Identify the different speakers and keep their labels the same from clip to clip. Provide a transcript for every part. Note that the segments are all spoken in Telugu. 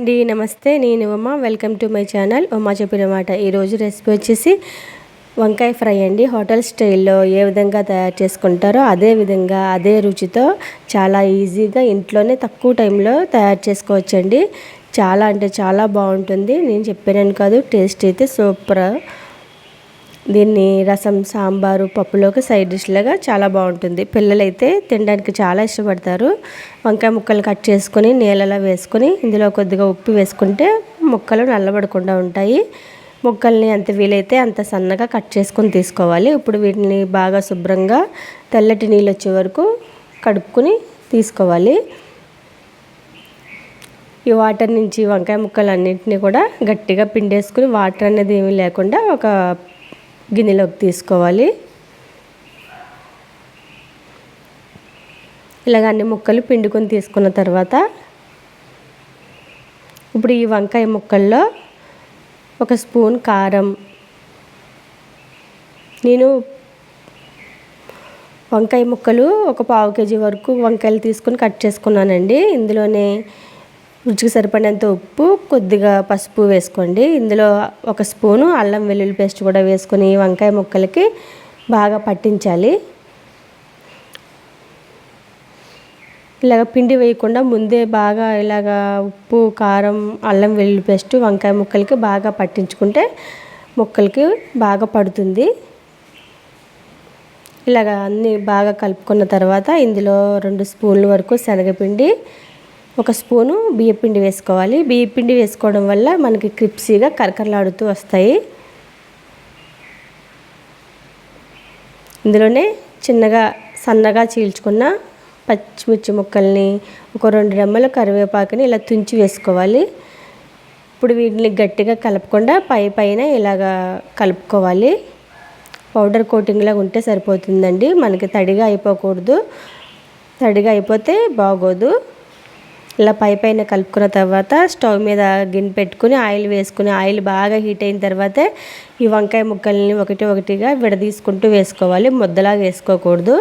Speaker 1: అండి నమస్తే నేను Uma. Welcome to my channel Uma చెప్పినమాట ఈరోజు రెసిపీ వచ్చేసి వంకాయ ఫ్రై అండి. హోటల్ స్టైల్లో ఏ విధంగా తయారు చేసుకుంటారో అదే విధంగా అదే రుచితో చాలా ఈజీగా ఇంట్లోనే తక్కువ టైంలో తయారు చేసుకోవచ్చండి. చాలా అంటే చాలా బాగుంటుంది. నేను చెప్పాను కాదు టేస్ట్ అయితే సూపర్. దీన్ని రసం సాంబారు పప్పులోకి సైడ్ డిష్లాగా చాలా బాగుంటుంది. పిల్లలైతే తినడానికి చాలా ఇష్టపడతారు. వంకాయ ముక్కలు కట్ చేసుకొని నీళ్ళలో వేసుకొని ఇందులో కొద్దిగా ఉప్పు వేసుకుంటే ముక్కలు నల్లబడకుండా ఉంటాయి. ముక్కల్ని ఎంత వీలైతే అంత సన్నగా కట్ చేసుకొని తీసుకోవాలి. ఇప్పుడు వీటిని బాగా శుభ్రంగా తెల్లటి నీళ్ళు వచ్చే వరకు కడుక్కుని తీసుకోవాలి. ఈ వాటర్ నుంచి వంకాయ ముక్కలు అన్నింటినీ కూడా గట్టిగా పిండేసుకుని వాటర్ అనేది ఏమీ లేకుండా ఒక గిన్నెలోకి తీసుకోవాలి. ఇలాగ అన్ని ముక్కలు పిండుకొని తీసుకున్న తర్వాత ఇప్పుడు ఈ వంకాయ ముక్కల్లో ఒక స్పూన్ కారం. నేను వంకాయ ముక్కలు ఒక పావు కేజీ వరకు వంకాయలు తీసుకొని కట్ చేసుకున్నానండి. ఇందులోనే రుచికి సరిపడినంత ఉప్పు కొద్దిగా పసుపు వేసుకోండి. ఇందులో ఒక స్పూను అల్లం వెల్లుల్లి పేస్ట్ కూడా వేసుకొని వంకాయ ముక్కలకి బాగా పట్టించాలి. ఇలాగ పిండి వేయకుండా ముందే బాగా ఇలాగ ఉప్పు కారం అల్లం వెల్లుల్లి పేస్ట్ వంకాయ ముక్కలకి బాగా పట్టించుకుంటే ముక్కలకి బాగా పడుతుంది. ఇలాగ అన్నీ బాగా కలుపుకున్న తర్వాత ఇందులో రెండు స్పూన్ల వరకు శనగపిండి ఒక స్పూను బియ్యపిండి వేసుకోవాలి. బియ్యపిండి వేసుకోవడం వల్ల మనకి క్రిప్సీగా కరకరలాడుతూ వస్తాయి. ఇందులోనే చిన్నగా సన్నగా చీల్చుకున్న పచ్చిమిర్చి ముక్కల్ని ఒక రెండు రెమ్మల కరివేపాకుని ఇలా తుంచి వేసుకోవాలి. ఇప్పుడు వీటిని గట్టిగా కలపకుండా పై పైన ఇలాగా కలుపుకోవాలి. పౌడర్ కోటింగ్లాగా ఉంటే సరిపోతుందండి. మనకి తడిగా అయిపోకూడదు. తడిగా అయిపోతే బాగోదు. ఇలా పై పైన కలుపుకున్న తర్వాత స్టవ్ మీద గిన్నె పెట్టుకుని ఆయిల్ వేసుకుని ఆయిల్ బాగా హీట్ అయిన తర్వాత ఈ వంకాయ ముక్కల్ని ఒకటి ఒకటిగా విడదీసుకుంటూ వేసుకోవాలి. ముద్దలాగా వేసుకోకూడదు.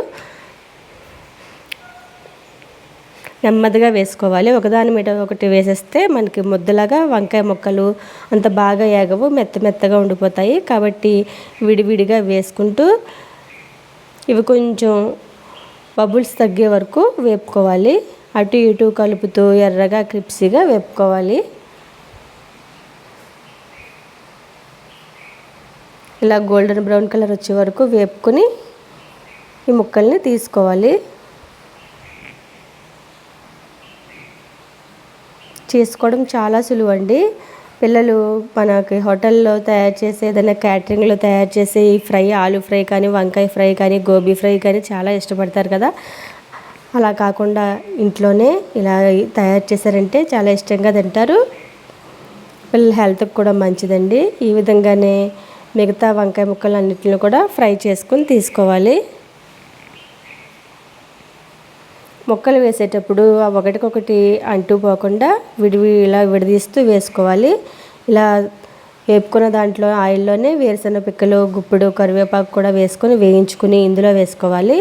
Speaker 1: నెమ్మదిగా వేసుకోవాలి. ఒకదాని మీద ఒకటి వేసేస్తే మనకి ముద్దలాగా వంకాయ ముక్కలు అంత బాగా ఏగవు మెత్త మెత్తగా ఉండిపోతాయి. కాబట్టి విడివిడిగా వేసుకుంటూ ఇవి కొంచెం బబుల్స్ తగ్గే వరకు వేపుకోవాలి. అటు ఇటు కలుపుతూ ఎర్రగా క్రిప్సీగా వేపుకోవాలి. ఇలా గోల్డెన్ బ్రౌన్ కలర్ వచ్చే వరకు వేపుకొని ఈ ముక్కల్ని తీసుకోవాలి. చేసుకోవడం చాలా సులువు అండి పిల్లలు మనకి హోటల్లో తయారు చేసే ఏదైనా క్యాటరింగ్లో తయారు చేసే ఈ ఫ్రై ఆలు ఫ్రై కానీ వంకాయ ఫ్రై కానీ గోబీ ఫ్రై కానీ చాలా ఇష్టపడతారు కదా. అలా కాకుండా ఇంట్లోనే ఇలా తయారు చేశారంటే చాలా ఇష్టంగా తింటారు. పిల్లల హెల్త్కి కూడా మంచిదండి. ఈ విధంగానే మిగతా వంకాయ ముక్కలు అన్నిటిని కూడా ఫ్రై చేసుకుని తీసుకోవాలి. ముక్కలు వేసేటప్పుడు ఒకటికొకటి అంటుపోకుండా విడివి ఇలా విడదీస్తూ వేసుకోవాలి. ఇలా వేపుకున్న దాంట్లో ఆయిల్లోనే వేరుశనగ పిక్కలు గుప్పుడు కరివేపాకు కూడా వేసుకొని వేయించుకుని ఇందులో వేసుకోవాలి.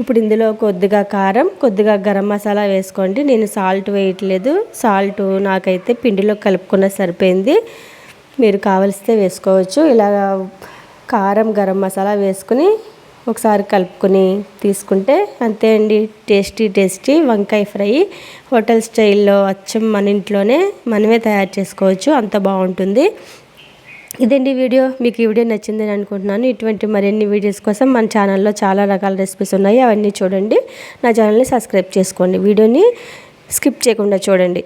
Speaker 1: ఇప్పుడు ఇందులో కొద్దిగా కారం కొద్దిగా గరం మసాలా వేసుకోండి. నేను సాల్ట్ వేయట్లేదు. సాల్ట్ నాకైతే పిండిలో కలుపుకున్న సరిపోయింది. మీరు కావలిస్తే వేసుకోవచ్చు. ఇలా కారం గరం మసాలా వేసుకుని ఒకసారి కలుపుకొని తీసుకుంటే అంతే అండి. టేస్టీ టేస్టీ వంకాయ ఫ్రై. హోటల్ స్టైల్లో అచ్చం మన ఇంట్లోనే మనమే తయారు చేసుకోవచ్చు. అంత బాగుంటుంది. ఇదండి వీడియో? మీకు ఈ వీడియో నచ్చిందని అనుకుంటున్నాను. ఇటువంటి మరిన్ని వీడియోస్ కోసం మన ఛానల్లో చాలా రకాల రెసిపీస్ ఉన్నాయి. అవన్నీ చూడండి. నా ఛానల్ని సబ్స్క్రైబ్ చేసుకోండి. వీడియోని స్కిప్ చేయకుండా చూడండి.